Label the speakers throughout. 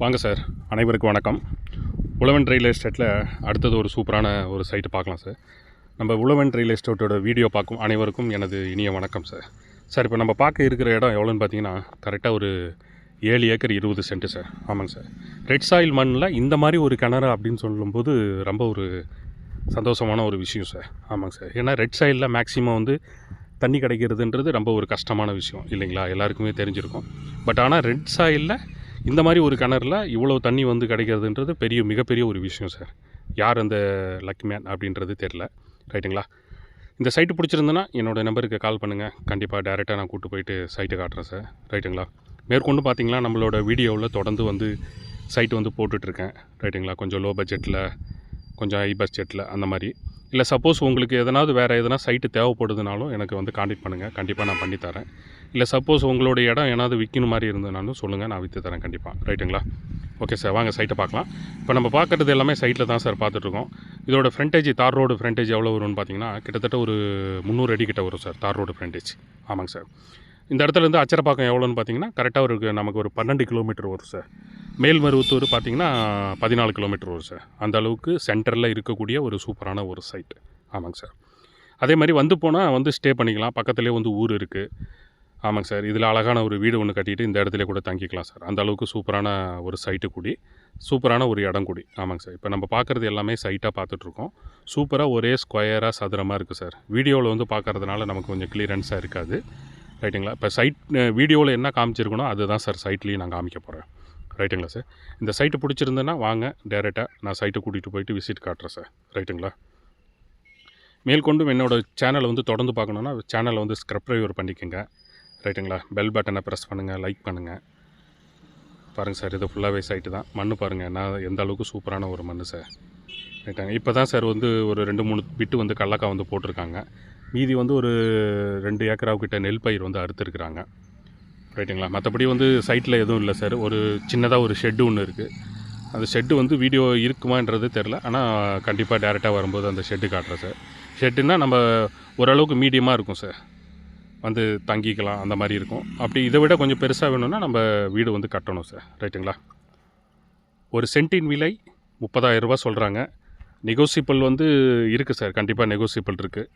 Speaker 1: வாங்க சார் அனைவருக்கும் வணக்கம். உழவன் ரியல் எஸ்டேட்டில் அடுத்தது ஒரு சூப்பரான ஒரு சைட்டு பார்க்கலாம் சார். நம்ம உழவன் ரியல் எஸ்டேட்டோட வீடியோ பார்க்கும் அனைவருக்கும் எனது இனிய வணக்கம் சார். சார் இப்போ நம்ம பார்க்க இருக்கிற இடம் எவ்வளோன்னு பார்த்தீங்கன்னா கரெக்டாக ஒரு ஏழு ஏக்கர் இருபது சென்ட்டு சார். ஆமாங்க சார். ரெட் சாயில் மண்ணில் இந்த மாதிரி ஒரு கிணறு அப்படின்னு சொல்லும்போது ரொம்ப ஒரு சந்தோஷமான ஒரு விஷயம் சார். ஆமாங்க சார். ஏன்னா ரெட் சாயிலில் மேக்ஸிமம் வந்து தண்ணி கிடைக்கிறதுன்றது ரொம்ப ஒரு கஷ்டமான விஷயம் இல்லைங்களா? எல்லாருக்குமே தெரிஞ்சிருக்கும். பட் ஆனால் ரெட் சாயிலில் இந்த மாதிரி ஒரு கிணறுல இவ்வளோ தண்ணி வந்து கிடைக்கிறதுன்றது பெரிய மிகப்பெரிய ஒரு விஷயம் சார் யார் அந்த லக்கி மேன் அப்படின்றது தெரில ரைட்டுங்களா இந்த சைட்டு பிடிச்சிருந்தேன்னா என்னோடய நம்பருக்கு கால் பண்ணுங்கள் கண்டிப்பாக டேரெக்டாக நான் கூப்பிட்டு போயிட்டு சைட்டை காட்டுறேன் சார் ரைட்டுங்களா மேற்கொண்டு பார்த்திங்களா நம்மளோட வீடியோவில் தொடர்ந்து வந்து சைட்டு வந்து போட்டுட்ருக்கேன் ரைட்டுங்களா கொஞ்சம் லோ பட்ஜெட்டில் கொஞ்சம் ஹை பட்ஜெட்டில் அந்த மாதிரி. இல்லை சப்போஸ் உங்களுக்கு எதனாவது வேறு எதனா சைட்டு தேவைப்படுதுனாலும் எனக்கு வந்து காண்டாக்ட் பண்ணுங்கள் கண்டிப்பாக நான் பண்ணித்தரேன் இல்லை சப்போஸ் உங்களுடைய இடம் ஏதாவது விற்கணும் மாதிரி இருந்ததுனாலும் சொல்லுங்கள் நான் விற்று தரேன் கண்டிப்பாக ரைட்டுங்களா ஓகே சார் வாங்க சைட்டை பார்க்கலாம். இப்போ நம்ம பார்க்குறது எல்லாமே சைட்டில் தான் சார் பார்த்துட்ருக்கோம். இதோட ஃப்ரண்டேஜ் தார் ரோடு ஃப்ரண்டேஜ் எவ்வளோ வரும்னு பார்த்தீங்கன்னா கிட்டத்தட்ட ஒரு முந்நூறு அடி கிட்ட வரும் சார் தார் ரோடு ஃப்ரண்டேஜ் ஆமாங்க சார் இந்த இடத்துலேருந்து அச்சரப்பாக்கம் எவ்வளோன்னு பார்த்தீங்கன்னா கரெக்டாக ஒரு நமக்கு ஒரு பன்னெண்டு கிலோமீட்டர் வரும் சார் மேல்மருவத்தூர் பார்த்தீங்கன்னா பதினாலு கிலோமீட்டர் வரும் சார் அந்த அளவுக்கு சென்டரில் இருக்கக்கூடிய ஒரு சூப்பரான ஒரு சைட் ஆமாங்க சார் அதே மாதிரி வந்து போனால் வந்து ஸ்டே பண்ணிக்கலாம். பக்கத்துலேயே வந்து ஊர் இருக்குது ஆமாங்க சார் இதில் அழகான ஒரு வீடு ஒன்று கட்டிட்டு இந்த இடத்துல கூட தங்கிக்கலாம் சார் அந்த அளவுக்கு சூப்பரான ஒரு சைட்டு கூடி. சூப்பரான ஒரு இடம் கூடி. ஆமாங்க சார் இப்போ நம்ம பார்க்குறது எல்லாமே சைட்டாக பார்த்துட்ருக்கோம் சூப்பராக ஒரே ஸ்கொயராக சதுரமாக இருக்குது சார் வீடியோவில் வந்து பார்க்குறதுனால நமக்கு கொஞ்சம் கிளியரன்ஸாக இருக்காது. ரைட்டுங்களா இப்போ சைட் வீடியோவில் என்ன காமிச்சிருக்கணும் அதுதான் சார் சைட்லேயும் நான் காமிக்க போகிறேன் ரைட்டுங்களா சார்? இந்த சைட்டு பிடிச்சிருந்தேன்னா வாங்க டேரெக்டாக நான் சைட்டை கூட்டிகிட்டு போயிட்டு விசிட் காட்டுறேன் சார். ரைட்டுங்களா? மேற்கொண்டும் என்னோடய சேனலை வந்து தொடர்ந்து பார்க்கணுன்னா சேனலை வந்து ஸ்க்ரப்ரைவர் பண்ணிக்கோங்க. ரைட்டுங்களா? பெல் பட்டனை ப்ரெஸ் பண்ணுங்கள் லைக் பண்ணுங்கள் பாருங்கள் சார் இது ஃபுல்லாகவே சைட்டு தான். மண் பாருங்கள் நான் எந்த அளவுக்கு சூப்பரான ஒரு மண் சார். ரைட்டாங்க. இப்போ தான் சார் வந்து ஒரு ரெண்டு மூணு பிட்டு வந்து கடலக்காய் வந்து போட்டிருக்காங்க. மீதி வந்து ஒரு ரெண்டு ஏக்கராவுக்கிட்ட நெல் பயிர் வந்து அறுத்துருக்குறாங்க. ரைட்டுங்களா மற்றபடி வந்து சைட்டில் எதுவும் இல்லை சார் ஒரு சின்னதாக ஒரு ஷெட்டு ஒன்று இருக்குது அந்த ஷெட்டு வந்து வீடியோ இருக்குமான்றது தெரில ஆனால் கண்டிப்பாக டேரெக்டாக வரும்போது அந்த ஷெட்டு காட்டுறேன் சார் ஷெட்டுன்னா நம்ம ஓரளவுக்கு மீடியமாக இருக்கும் சார் வந்து தங்கிக்கலாம் அந்த மாதிரி இருக்கும். அப்படி இதை விட கொஞ்சம் பெருசாக வேணும்னா நம்ம வீடு வந்து கட்டணும் சார் ரைட்டுங்களா ஒரு சென்ட்டின் விலை முப்பதாயிரம் ரூபா சொல்கிறாங்க நெகோசியபிள் வந்து இருக்குது சார் கண்டிப்பாக நெகோசியபிள் இருக்குது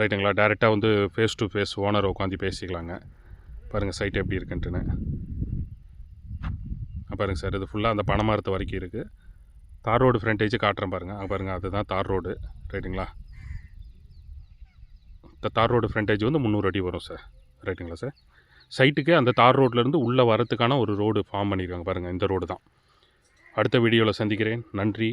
Speaker 1: ரைட்டுங்களா டேரெக்டாக வந்து ஃபேஸ் டு ஃபேஸ் ஓனர் உட்காந்து பேசிக்கலாங்க. பாருங்கள் சைட் எப்படி இருக்குன்ட்டுன்னு. பாருங்கள் சார் இது ஃபுல்லாக அந்த பனைமரத்து வரைக்கும் இருக்குது தார் ரோடு ஃப்ரண்டேஜ் காட்டுறேன் பாருங்கள் அங்கே பாருங்கள் அதுதான் தார் ரோடு. ரைட்டுங்களா இந்த தார் ரோடு ஃப்ரண்டேஜ் வந்து முந்நூறு அடி வரும் சார் ரைட்டுங்களா சார் சைட்டுக்கு அந்த தார் ரோட்லேருந்து உள்ளே வரத்துக்கான ஒரு ரோடு ஃபார்ம் பண்ணியிருக்காங்க பாருங்கள் இந்த ரோடு தான். அடுத்த வீடியோவில் சந்திக்கிறேன். நன்றி.